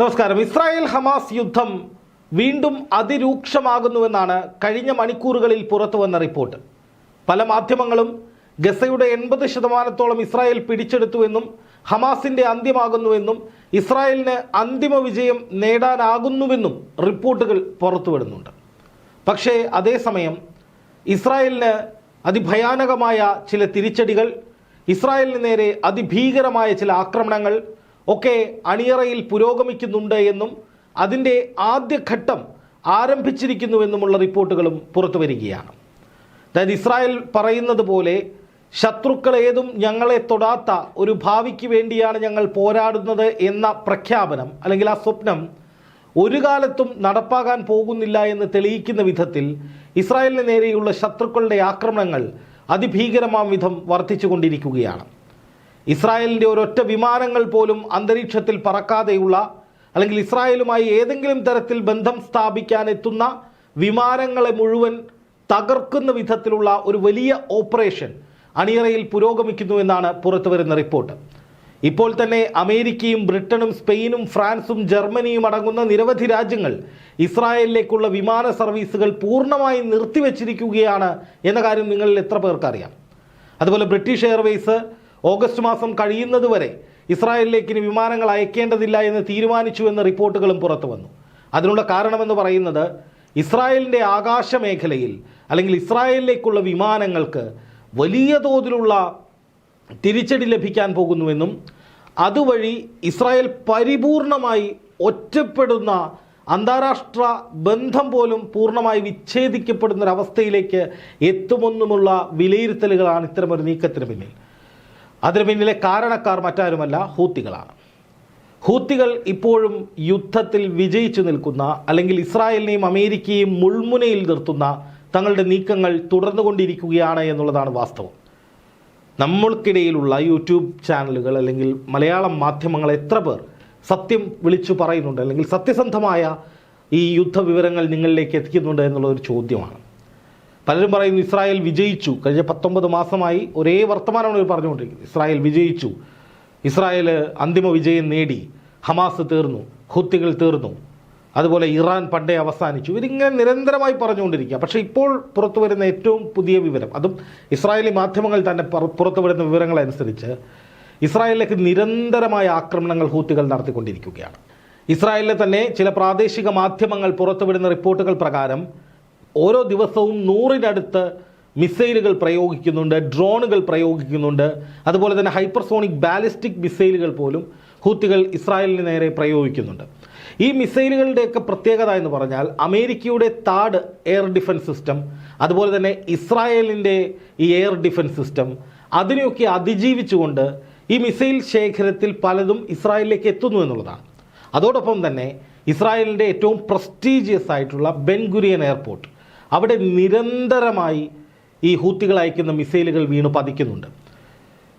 നമസ്കാരം. Israel Hamas യുദ്ധം വീണ്ടും അതിരൂക്ഷമാകുന്നുവെന്നാണ് കഴിഞ്ഞ മണിക്കൂറുകളിൽ പുറത്തു വന്ന റിപ്പോർട്ട്. പല മാധ്യമങ്ങളും ഗസയുടെ എൺപത് ശതമാനത്തോളം ഇസ്രായേൽ പിടിച്ചെടുത്തുവെന്നും ഹമാസിന്റെ അന്ത്യമാകുന്നുവെന്നും ഇസ്രായേലിന് അന്തിമ വിജയം നേടാനാകുന്നുവെന്നും റിപ്പോർട്ടുകൾ പുറത്തുവിടുന്നുണ്ട്. പക്ഷേ അതേസമയം ഇസ്രായേലിന് അതിഭയാനകമായ ചില തിരിച്ചടികൾ ഇസ്രായേലിന് നേരെ അതിഭീകരമായ ചില ആക്രമണങ്ങൾ ഒക്കെ അണിയറയിൽ പുരോഗമിക്കുന്നുണ്ട് എന്നും അതിന്റെ ആദ്യഘട്ടം ആരംഭിച്ചിരിക്കുന്നുവെന്നുമുള്ള റിപ്പോർട്ടുകളും പുറത്തു വരികയാണ്. അതായത് ഇസ്രായേൽ പറയുന്നത് പോലെ ശത്രുക്കൾ ഏതും ഞങ്ങളെ തൊടാത്ത ഒരു ഭാവിക്ക് വേണ്ടിയാണ് ഞങ്ങൾ പോരാടുന്നത് എന്ന പ്രഖ്യാപനം അല്ലെങ്കിൽ ആ സ്വപ്നം ഒരു കാലത്തും നടപ്പാകാൻ പോകുന്നില്ല എന്ന് തെളിയിക്കുന്ന വിധത്തിൽ ഇസ്രായേലിന് നേരെയുള്ള ശത്രുക്കളുടെ ആക്രമണങ്ങൾ അതിഭീകരമാം വിധം വർദ്ധിച്ചുകൊണ്ടിരിക്കുകയാണ്. ഇസ്രായേലിന്റെ ഒരൊറ്റ വിമാനങ്ങൾ പോലും അന്തരീക്ഷത്തിൽ പറക്കാതെയുള്ള അല്ലെങ്കിൽ ഇസ്രായേലുമായി ഏതെങ്കിലും തരത്തിൽ ബന്ധം സ്ഥാപിക്കാൻ എത്തുന്ന വിമാനങ്ങളെ മുഴുവൻ തകർക്കുന്ന വിധത്തിലുള്ള ഒരു വലിയ ഓപ്പറേഷൻ അണിയറയിൽ പുരോഗമിക്കുന്നു എന്നാണ് പുറത്തുവരുന്ന റിപ്പോർട്ട്. ഇപ്പോൾ തന്നെ അമേരിക്കയും ബ്രിട്ടനും സ്പെയിനും ഫ്രാൻസും ജർമ്മനിയും അടങ്ങുന്ന നിരവധി രാജ്യങ്ങൾ ഇസ്രായേലിലേക്കുള്ള വിമാന സർവീസുകൾ പൂർണമായും നിർത്തിവെച്ചിരിക്കുകയാണ് എന്ന കാര്യം നിങ്ങളിൽ എത്ര പേർക്കറിയാം? അതുപോലെ ബ്രിട്ടീഷ് എയർവേസ് ഓഗസ്റ്റ് മാസം കഴിയുന്നതുവരെ ഇസ്രായേലിലേക്ക് ഇനി വിമാനങ്ങൾ അയക്കേണ്ടതില്ല എന്ന് തീരുമാനിച്ചു എന്ന റിപ്പോർട്ടുകളും പുറത്തു വന്നു. അതിനുള്ള കാരണമെന്ന് പറയുന്നത് ഇസ്രായേലിന്റെ ആകാശ മേഖലയിൽ അല്ലെങ്കിൽ ഇസ്രായേലിലേക്കുള്ള വിമാനങ്ങൾക്ക് വലിയ തോതിലുള്ള തിരിച്ചടി ലഭിക്കാൻ പോകുന്നുവെന്നും അതുവഴി ഇസ്രായേൽ പരിപൂർണമായി ഒറ്റപ്പെടുന്ന അന്താരാഷ്ട്ര ബന്ധം പോലും പൂർണമായി വിച്ഛേദിക്കപ്പെടുന്ന ഒരവസ്ഥയിലേക്ക് എത്തുമെന്നുമുള്ള വിലയിരുത്തലുകളാണ് ഇത്തരമൊരു നീക്കത്തിന് പിന്നിൽ. അതിന് പിന്നിലെ കാരണക്കാർ മറ്റാരുമല്ല ഹൂത്തികളാണ്. ഹൂത്തികൾ ഇപ്പോഴും യുദ്ധത്തിൽ വിജയിച്ചു നിൽക്കുന്ന അല്ലെങ്കിൽ ഇസ്രായേലിനെയും അമേരിക്കയെയും മുൾമുനയിൽ നിർത്തുന്ന തങ്ങളുടെ നീക്കങ്ങൾ തുടർന്നുകൊണ്ടിരിക്കുകയാണ് എന്നുള്ളതാണ് വാസ്തവം. നമ്മൾക്കിടയിലുള്ള യൂട്യൂബ് ചാനലുകൾ അല്ലെങ്കിൽ മലയാളം മാധ്യമങ്ങൾ എത്ര പേർ സത്യം വിളിച്ചു പറയുന്നുണ്ട് അല്ലെങ്കിൽ സത്യസന്ധമായ ഈ യുദ്ധ വിവരങ്ങൾ നിങ്ങളിലേക്ക് എത്തിക്കുന്നുണ്ട് എന്നുള്ള ഒരു ചോദ്യമാണ്. പലരും പറയുന്നു ഇസ്രായേൽ വിജയിച്ചു. കഴിഞ്ഞ പത്തൊമ്പത് മാസമായി ഒരേ വർത്തമാനമാണ് ഇവർ പറഞ്ഞുകൊണ്ടിരിക്കുന്നത്. ഇസ്രായേൽ വിജയിച്ചു. ഇസ്രായേൽ അന്തിമ വിജയം നേടി. ഹമാസ് തീർന്നു. ഹുത്തികൾ തീർന്നു. അതുപോലെ ഇറാൻ പണ്ടേ അവസാനിച്ചു. ഇവരിങ്ങനെ നിരന്തരമായി പറഞ്ഞുകൊണ്ടിരിക്കുക. പക്ഷേ ഇപ്പോൾ പുറത്തു വരുന്ന ഏറ്റവും പുതിയ വിവരം അതും ഇസ്രായേലി മാധ്യമങ്ങൾ തന്നെ പറ- പുറത്തു വരുന്ന വിവരങ്ങളനുസരിച്ച് ഇസ്രായേലിലേക്ക് നിരന്തരമായ ആക്രമണങ്ങൾ ഹൂത്തികൾ നടത്തിക്കൊണ്ടിരിക്കുകയാണ്. ഇസ്രായേലിലെ തന്നെ ചില പ്രാദേശിക മാധ്യമങ്ങൾ പുറത്തുവിടുന്ന റിപ്പോർട്ടുകൾ പ്രകാരം ഓരോ ദിവസവും നൂറിനടുത്ത് മിസൈലുകൾ പ്രയോഗിക്കുന്നുണ്ട് ഡ്രോണുകൾ പ്രയോഗിക്കുന്നുണ്ട്. അതുപോലെ തന്നെ ഹൈപ്പർസോണിക് ബാലിസ്റ്റിക് മിസൈലുകൾ പോലും ഹൂത്തികൾ ഇസ്രായേലിന് നേരെ പ്രയോഗിക്കുന്നുണ്ട്. ഈ മിസൈലുകളുടെയൊക്കെ പ്രത്യേകത എന്ന് പറഞ്ഞാൽ അമേരിക്കയുടെ താഡ് എയർ ഡിഫൻസ് സിസ്റ്റം അതുപോലെ തന്നെ ഇസ്രായേലിന്റെ ഈ എയർ ഡിഫൻസ് സിസ്റ്റം അതിനെയൊക്കെ അതിജീവിച്ചുകൊണ്ട് ഈ മിസൈൽ ശേഖരത്തിൽ പലതും ഇസ്രായേലിലേക്ക് എത്തുന്നു എന്നുള്ളതാണ്. അതോടൊപ്പം തന്നെ ഇസ്രായേലിന്റെ ഏറ്റവും പ്രസ്റ്റീജിയസ് ആയിട്ടുള്ള ബെൻഗുരിയൻ എയർപോർട്ട് അവിടെ നിരന്തരമായി ഈ ഹൂത്തികൾ അയക്കുന്ന മിസൈലുകൾ വീണ് പതിക്കുന്നുണ്ട്.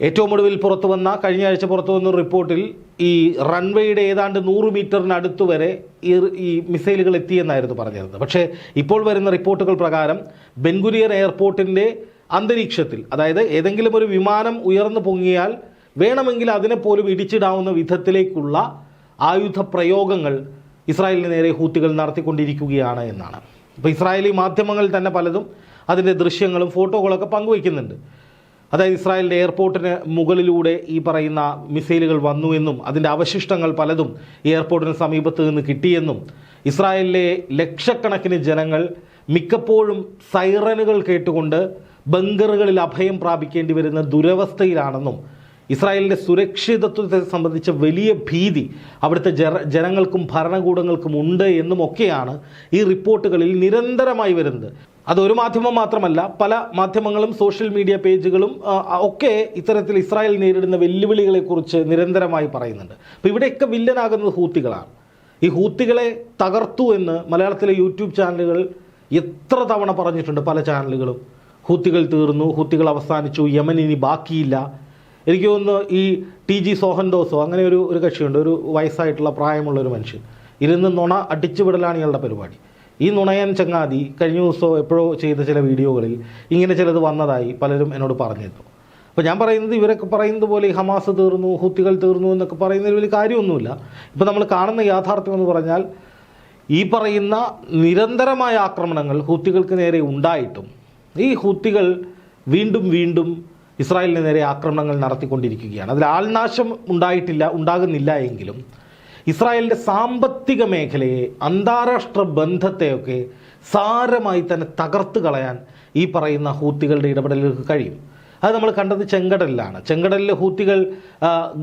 ഏറ്റവും ഒടുവിൽ പുറത്തു വന്ന കഴിഞ്ഞ ആഴ്ച പുറത്തു വന്ന റിപ്പോർട്ടിൽ ഈ റൺവേയുടെ ഏതാണ്ട് നൂറ് മീറ്ററിനടുത്ത് വരെ ഈ ഈ മിസൈലുകൾ എത്തിയെന്നായിരുന്നു പറഞ്ഞിരുന്നത്. പക്ഷേ ഇപ്പോൾ വരുന്ന റിപ്പോർട്ടുകൾ പ്രകാരം ബെൻഗുരിയർ എയർപോർട്ടിന്റെ അന്തരീക്ഷത്തിൽ അതായത് ഏതെങ്കിലും ഒരു വിമാനം ഉയർന്നു പൊങ്ങിയാൽ വേണമെങ്കിൽ അതിനെ പോലും ഇടിച്ചിടാവുന്ന വിധത്തിലേക്കുള്ള ആയുധ പ്രയോഗങ്ങൾ ഇസ്രായേലിന് നേരെ ഹൂത്തികൾ നടത്തിക്കൊണ്ടിരിക്കുകയാണ് എന്നാണ്. ഇപ്പോൾ ഇസ്രായേലി മാധ്യമങ്ങളിൽ തന്നെ പലതും അതിന്റെ ദൃശ്യങ്ങളും ഫോട്ടോകളൊക്കെ പങ്കുവയ്ക്കുന്നുണ്ട്. അതായത് ഇസ്രായേലിന്റെ എയർപോർട്ടിന് മുകളിലൂടെ ഈ പറയുന്ന മിസൈലുകൾ വന്നു എന്നും അതിന്റെ അവശിഷ്ടങ്ങൾ പലതും എയർപോർട്ടിന് സമീപത്ത് നിന്ന് കിട്ടിയെന്നും ഇസ്രായേലിലെ ലക്ഷക്കണക്കിന് ജനങ്ങൾ മിക്കപ്പോഴും സൈറനുകൾ കേട്ടുകൊണ്ട് ബങ്കറുകളിൽ അഭയം പ്രാപിക്കേണ്ടി വരുന്ന ദുരവസ്ഥയിലാണെന്നും ഇസ്രായേലിന്റെ സുരക്ഷിതത്വത്തെ സംബന്ധിച്ച വലിയ ഭീതി അവിടുത്തെ ജന ജനങ്ങൾക്കും ഭരണകൂടങ്ങൾക്കും ഉണ്ട് എന്നുമൊക്കെയാണ് ഈ റിപ്പോർട്ടുകളിൽ നിരന്തരമായി വരുന്നത്. അതൊരു മാധ്യമം മാത്രമല്ല പല മാധ്യമങ്ങളും സോഷ്യൽ മീഡിയ പേജുകളും ഒക്കെ ഇത്തരത്തിൽ ഇസ്രായേൽ നേരിടുന്ന വെല്ലുവിളികളെക്കുറിച്ച് നിരന്തരമായി പറയുന്നുണ്ട്. അപ്പോൾ ഇവിടെയൊക്കെ വില്ലനാകുന്നത് ഹൂത്തികളാണ്. ഈ ഹൂത്തികളെ തകർത്തു എന്ന് മലയാളത്തിലെ യൂട്യൂബ് ചാനലുകൾ എത്ര തവണ പറഞ്ഞിട്ടുണ്ട് പല ചാനലുകളും. ഹൂത്തികൾ തീർന്നു ഹൂത്തികൾ അവസാനിച്ചു യമൻ ഇനി ബാക്കിയില്ല. എനിക്ക് തോന്നുന്നു ഈ ടി ജി സോഹൻ ദോസോ അങ്ങനെ ഒരു ഒരു കക്ഷിയുണ്ട് ഒരു വയസ്സായിട്ടുള്ള പ്രായമുള്ള ഒരു മനുഷ്യൻ. ഇരുന്ന് നുണ അടിച്ചുവിടലാണ് ഇയാളുടെ പരിപാടി. ഈ നുണയൻ ചങ്ങാതി കഴിഞ്ഞ ദിവസമോ എപ്പോഴോ ചെയ്ത ചില വീഡിയോകളിൽ ഇങ്ങനെ ചിലത് വന്നതായി പലരും എന്നോട് പറഞ്ഞിരുന്നു. അപ്പോൾ ഞാൻ പറയുന്നത് ഇവരൊക്കെ പറയുന്നത് പോലെ ഈ ഹമാസ് തീർന്നു ഹുത്തികൾ തീർന്നു എന്നൊക്കെ പറയുന്നതിൽ വലിയ കാര്യമൊന്നുമില്ല. ഇപ്പോൾ നമ്മൾ കാണുന്ന യാഥാർത്ഥ്യം എന്ന് പറഞ്ഞാൽ ഈ പറയുന്ന നിരന്തരമായ ആക്രമണങ്ങൾ ഹുത്തികൾക്ക് നേരെ ഉണ്ടായിട്ടും ഈ ഹുത്തികൾ വീണ്ടും വീണ്ടും ഇസ്രായേലിന് നേരെ ആക്രമണങ്ങൾ നടത്തിക്കൊണ്ടിരിക്കുകയാണ്. അതിൽ ആൾനാശം ഉണ്ടായിട്ടില്ല ഉണ്ടാകുന്നില്ല എങ്കിലും ഇസ്രായേലിന്റെ സാമ്പത്തിക മേഖലയെ അന്താരാഷ്ട്ര ബന്ധത്തെയൊക്കെ സാരമായി തന്നെ തകർത്ത് കളയാൻ ഈ പറയുന്ന ഹൂത്തികളുടെ ഇടപെടലുകൾക്ക് കഴിയും. അത് നമ്മൾ കണ്ടത് ചെങ്കടലിലാണ്. ചെങ്കടലിലെ ഹൂത്തികൾ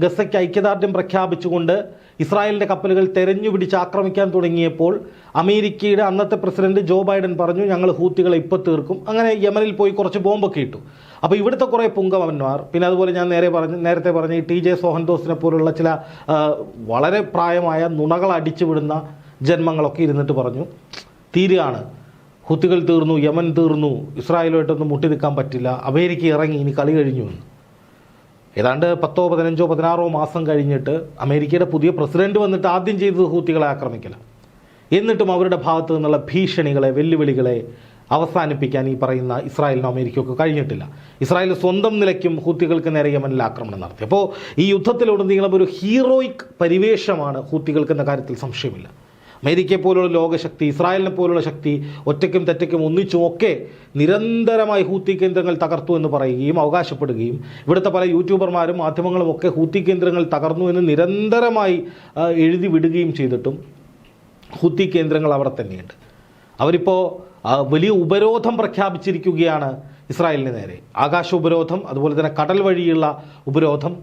ഗസയ്ക്ക് ഐക്യദാർഢ്യം പ്രഖ്യാപിച്ചുകൊണ്ട് ഇസ്രായേലിന്റെ കപ്പലുകൾ തെരഞ്ഞു പിടിച്ച് ആക്രമിക്കാൻ തുടങ്ങിയപ്പോൾ അമേരിക്കയുടെ അന്നത്തെ പ്രസിഡന്റ് ജോ ബൈഡൻ പറഞ്ഞു ഞങ്ങൾ ഹൂത്തികളെ ഇപ്പോൾ തീർക്കും. അങ്ങനെ യമനിൽ പോയി കുറച്ച് ബോംബൊക്കെ ഇട്ടു. അപ്പോൾ ഇവിടുത്തെ കുറേ പുങ്കവന്മാർ പിന്നെ അതുപോലെ ഞാൻ നേരെ പറഞ്ഞു നേരത്തെ പറഞ്ഞ ടി ജെ സോഹൻദോസിനെ പോലുള്ള ചില വളരെ പ്രായമായ നുണകൾ അടിച്ചു വിടുന്ന ജന്മങ്ങളൊക്കെ ഇരുന്നിട്ട് പറഞ്ഞു. തീരുകയാണ്. ഹുത്തികൾ തീർന്നു യമൻ തീർന്നു ഇസ്രായേലുമായിട്ടൊന്നും മുട്ടി നിൽക്കാൻ പറ്റില്ല അമേരിക്ക ഇറങ്ങി ഇനി കളി കഴിഞ്ഞു എന്ന്. ഏതാണ്ട് പത്തോ പതിനഞ്ചോ പതിനാറോ മാസം കഴിഞ്ഞിട്ട് അമേരിക്കയുടെ പുതിയ പ്രസിഡന്റ് വന്നിട്ട് ആദ്യം ചെയ്തത് ഹൂത്തികളെ ആക്രമിക്കല എന്നിട്ടും അവരുടെ ഭാഗത്തു നിന്നുള്ള ഭീഷണികളെ വെല്ലുവിളികളെ അവസാനിപ്പിക്കാൻ ഈ പറയുന്ന ഇസ്രായേലിനും അമേരിക്കയൊക്കെ കഴിഞ്ഞിട്ടില്ല. ഇസ്രായേൽ സ്വന്തം നിലയ്ക്കും ഹൂത്തികൾക്ക് നേരെ യമനിൽ ആക്രമണം നടത്തി. അപ്പോൾ ഈ യുദ്ധത്തിലുടനീളം ഒരു ഹീറോയിക് പരിവേഷമാണ് ഹൂത്തികൾക്ക് എന്ന കാര്യത്തിൽ സംശയമില്ല. അമേരിക്കയെ പോലുള്ള ലോകശക്തി ഇസ്രായേലിനെ പോലുള്ള ശക്തി ഒറ്റയ്ക്കും തെറ്റയ്ക്കും ഒന്നിച്ചും ഒക്കെ നിരന്തരമായി ഹൂത്തി കേന്ദ്രങ്ങൾ തകർത്തു എന്ന് പറയുകയും അവകാശപ്പെടുകയും ഇവിടുത്തെ പല യൂട്യൂബർമാരും മാധ്യമങ്ങളും ഒക്കെ ഹൂത്തി കേന്ദ്രങ്ങൾ തകർന്നു എന്ന് നിരന്തരമായി എഴുതി വിടുകയും ചെയ്തിട്ടും ഹൂത്തി കേന്ദ്രങ്ങൾ അവിടെ തന്നെയുണ്ട്. അവരിപ്പോൾ വലിയ ഉപരോധം പ്രഖ്യാപിച്ചിരിക്കുകയാണ് ഇസ്രായേലിന് നേരെ. ആകാശ ഉപരോധം അതുപോലെ തന്നെ കടൽ വഴിയുള്ള ഉപരോധം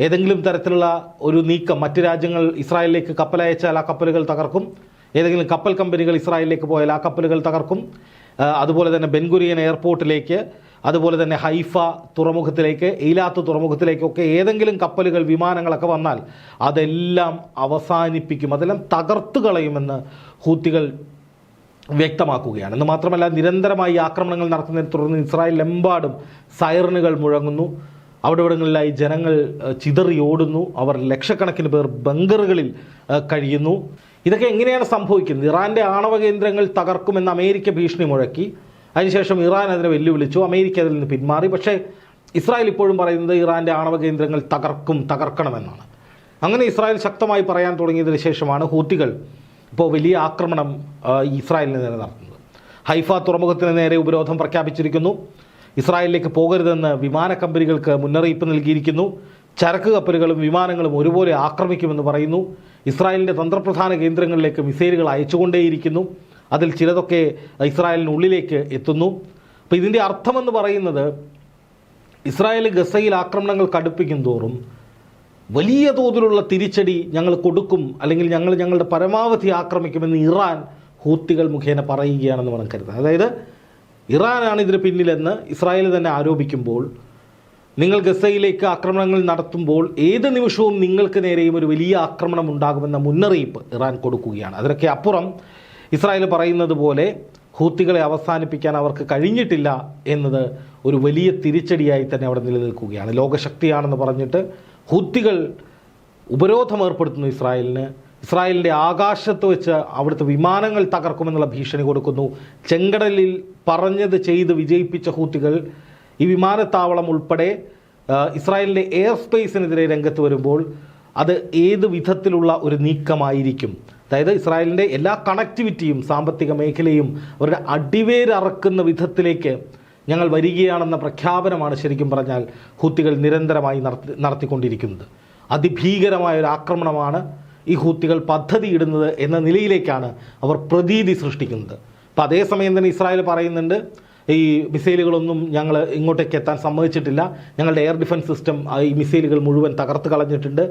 ഏതെങ്കിലും തരത്തിലുള്ള ഒരു നീക്കം മറ്റ് രാജ്യങ്ങൾ ഇസ്രായേലിലേക്ക് കപ്പലയച്ചാൽ ആ കപ്പലുകൾ തകർക്കും. ഏതെങ്കിലും കപ്പൽ കമ്പനികൾ ഇസ്രായേലിലേക്ക് പോയാൽ ആ കപ്പലുകൾ തകർക്കും. അതുപോലെ തന്നെ ബെൻഗുരിയൻ എയർപോർട്ടിലേക്ക് അതുപോലെ തന്നെ ഹൈഫ തുറമുഖത്തിലേക്ക് എയിലാത്ത് തുറമുഖത്തിലേക്കൊക്കെ ഏതെങ്കിലും കപ്പലുകൾ വിമാനങ്ങളൊക്കെ വന്നാൽ അതെല്ലാം അവസാനിപ്പിക്കും. അതെല്ലാം തകർത്തു കളയുമെന്ന് ഹൂത്തികൾ വ്യക്തമാക്കുകയാണ്. എന്ന് മാത്രമല്ല നിരന്തരമായി ആക്രമണങ്ങൾ നടത്തുന്നതിനെ തുടർന്ന് ഇസ്രായേലിലെമ്പാടും സൈറണുകൾ മുഴങ്ങുന്നു. അവിടെ ജനങ്ങൾ ചിതറി ഓടുന്നു. അവർ ലക്ഷക്കണക്കിന് പേർ ബങ്കറുകളിൽ കഴിയുന്നു. ഇതൊക്കെ എങ്ങനെയാണ് സംഭവിക്കുന്നത്? ഇറാന്റെ ആണവ കേന്ദ്രങ്ങൾ തകർക്കുമെന്ന് അമേരിക്ക ഭീഷണി മുഴക്കി. അതിനുശേഷം ഇറാൻ അതിനെ വെല്ലുവിളിച്ചു. അമേരിക്ക അതിൽ നിന്ന് പിന്മാറി. പക്ഷേ ഇസ്രായേൽ ഇപ്പോഴും പറയുന്നത് ഇറാന്റെ ആണവ കേന്ദ്രങ്ങൾ തകർക്കും തകർക്കണമെന്നാണ്. അങ്ങനെ ഇസ്രായേൽ ശക്തമായി പറയാൻ തുടങ്ങിയതിന് ശേഷമാണ് ഹൂത്തികൾ ഇപ്പോൾ വലിയ ആക്രമണം ഇസ്രായേലിന് നേരെ നടത്തുന്നത്. ഹൈഫ തുറമുഖത്തിന് നേരെ ഉപരോധം പ്രഖ്യാപിച്ചിരിക്കുന്നു. ഇസ്രായേലിലേക്ക് പോകരുതെന്ന് വിമാന കമ്പനികൾക്ക് മുന്നറിയിപ്പ് നൽകിയിരിക്കുന്നു. ചരക്ക് കപ്പലുകളും വിമാനങ്ങളും ഒരുപോലെ ആക്രമിക്കുമെന്ന് പറയുന്നു. ഇസ്രായേലിന്റെ തന്ത്രപ്രധാന കേന്ദ്രങ്ങളിലേക്ക് മിസൈലുകൾ അയച്ചുകൊണ്ടേയിരിക്കുന്നു. അതിൽ ചിലതൊക്കെ ഇസ്രായേലിനുള്ളിലേക്ക് എത്തുന്നു. അപ്പോൾ ഇതിന്റെ അർത്ഥമെന്ന് പറയുന്നത് ഇസ്രായേൽ ഗസയിൽ ആക്രമണങ്ങൾ കടുപ്പിക്കും തോറും വലിയ തോതിലുള്ള തിരിച്ചടി ഞങ്ങൾ കൊടുക്കും അല്ലെങ്കിൽ ഞങ്ങൾ ഞങ്ങളുടെ പരമാവധി ആക്രമിക്കുമെന്ന് ഇറാൻ ഹൂത്തികൾ മുഖേന പറയുകയാണെന്ന് വേണം കരുതാം അതായത് ഇറാനാണ് ഇതിന് പിന്നിലെന്ന് ഇസ്രായേൽ തന്നെ ആരോപിക്കുമ്പോൾ നിങ്ങൾ ഗസയിലേക്ക് ആക്രമണങ്ങൾ നടത്തുമ്പോൾ ഏത് നിമിഷവും നിങ്ങൾക്ക് നേരെയും ഒരു വലിയ ആക്രമണം ഉണ്ടാകുമെന്ന മുന്നറിയിപ്പ് ഇറാൻ കൊടുക്കുകയാണ്. അതിനൊക്കെ അപ്പുറം ഇസ്രായേൽ പറയുന്നത് പോലെ ഹൂത്തികളെ അവസാനിപ്പിക്കാൻ അവർക്ക് കഴിഞ്ഞിട്ടില്ല എന്നത് ഒരു വലിയ തിരിച്ചടിയായി തന്നെ അവിടെ നിലനിൽക്കുകയാണ്. ലോകശക്തിയാണെന്ന് പറഞ്ഞിട്ട് ഹൂത്തികൾ ഉപരോധം ഏർപ്പെടുത്തുന്നു ഇസ്രായേലിന്. ഇസ്രായേലിന്റെ ആകാശത്ത് വെച്ച് അവിടുത്തെ വിമാനങ്ങൾ തകർക്കുമെന്നുള്ള ഭീഷണി കൊടുക്കുന്നു. ചെങ്കടലിൽ പറഞ്ഞത് ചെയ്ത് വിജയിപ്പിച്ച ഹൂത്തികൾ ഈ വിമാനത്താവളം ഉൾപ്പെടെ ഇസ്രായേലിന്റെ എയർ സ്പേസിനെതിരെ രംഗത്ത് വരുമ്പോൾ അത് ഏത് വിധത്തിലുള്ള ഒരു നീക്കമായിരിക്കും? അതായത് ഇസ്രായേലിന്റെ എല്ലാ കണക്ടിവിറ്റിയും സാമ്പത്തിക മേഖലയും അവരുടെ അടിവേരറക്കുന്ന വിധത്തിലേക്ക് ഞങ്ങൾ വരികയാണെന്ന പ്രഖ്യാപനമാണ് ശരിക്കും പറഞ്ഞാൽ ഹൂത്തികൾ നിരന്തരമായി നടത്തി നടത്തിക്കൊണ്ടിരിക്കുന്നത്. അതിഭീകരമായ ഒരു ആക്രമണമാണ് ഈ ഹൂത്തികൾ പദ്ധതിയിടുന്നത് എന്ന നിലയിലേക്കാണ് അവർ പ്രതീതി സൃഷ്ടിക്കുന്നത്. അപ്പം അതേസമയം തന്നെ ഇസ്രായേൽ പറയുന്നുണ്ട് ഈ മിസൈലുകളൊന്നും ഞങ്ങൾ ഇങ്ങോട്ടേക്ക് എത്താൻ സമ്മതിച്ചിട്ടില്ല. ഞങ്ങളുടെ എയർ ഡിഫൻസ് സിസ്റ്റം ഈ മിസൈലുകൾ മുഴുവൻ തകർത്ത് കളഞ്ഞിട്ടുണ്ട്.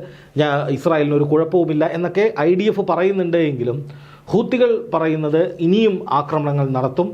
ഞാൻ ഇസ്രായേലിന് ഒരു കുഴപ്പവുമില്ല എന്നൊക്കെ ഐ ഡി എഫ് പറയുന്നുണ്ട് എങ്കിലും ഹൂത്തികൾ പറയുന്നത് ഇനിയും ആക്രമണങ്ങൾ നടത്തും.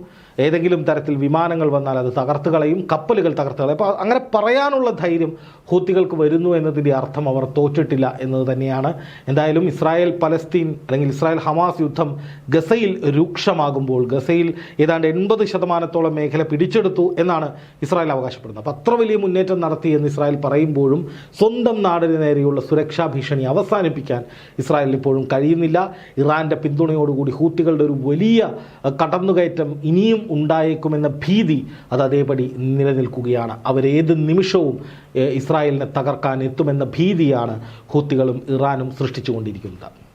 ഏതെങ്കിലും തരത്തിൽ വിമാനങ്ങൾ വന്നാൽ അത് തകർത്ത് കളയും കപ്പലുകൾ തകർത്ത് കളയും. അപ്പോൾ അങ്ങനെ പറയാനുള്ള ധൈര്യം ഹൂത്തികൾക്ക് വരുന്നു എന്നതിന്റെ അർത്ഥം അവർ തോറ്റിട്ടില്ല എന്നത് തന്നെയാണ്. എന്തായാലും ഇസ്രായേൽ പലസ്തീൻ അല്ലെങ്കിൽ ഇസ്രായേൽ ഹമാസ് യുദ്ധം ഗസയിൽ രൂക്ഷമാകുമ്പോൾ ഗസയിൽ ഏതാണ്ട് എൺപത് ശതമാനത്തോളം മേഖല പിടിച്ചെടുത്തു എന്നാണ് ഇസ്രായേൽ അവകാശപ്പെടുന്നത്. അപ്പോൾ അത്ര വലിയ മുന്നേറ്റം നടത്തി എന്ന് ഇസ്രായേൽ പറയുമ്പോഴും സ്വന്തം നാടിന് നേരെയുള്ള സുരക്ഷാ ഭീഷണി അവസാനിപ്പിക്കാൻ ഇസ്രായേലിന് ഇപ്പോഴും കഴിയുന്നില്ല. ഇറാന്റെ പിന്തുണയോടുകൂടി ഹൂത്തികളുടെ ഒരു വലിയ കടന്നുകയറ്റം ഇനിയും ഉണ്ടായേക്കുമെന്ന ഭീതി അത് അതേപടി നിലനിൽക്കുകയാണ്. അവരേത് നിമിഷവും ഇസ്രായേലിനെ തകർക്കാൻ എത്തുമെന്ന ഭീതിയാണ് ഹൂത്തികളും ഇറാനും സൃഷ്ടിച്ചുകൊണ്ടിരിക്കുന്നത്.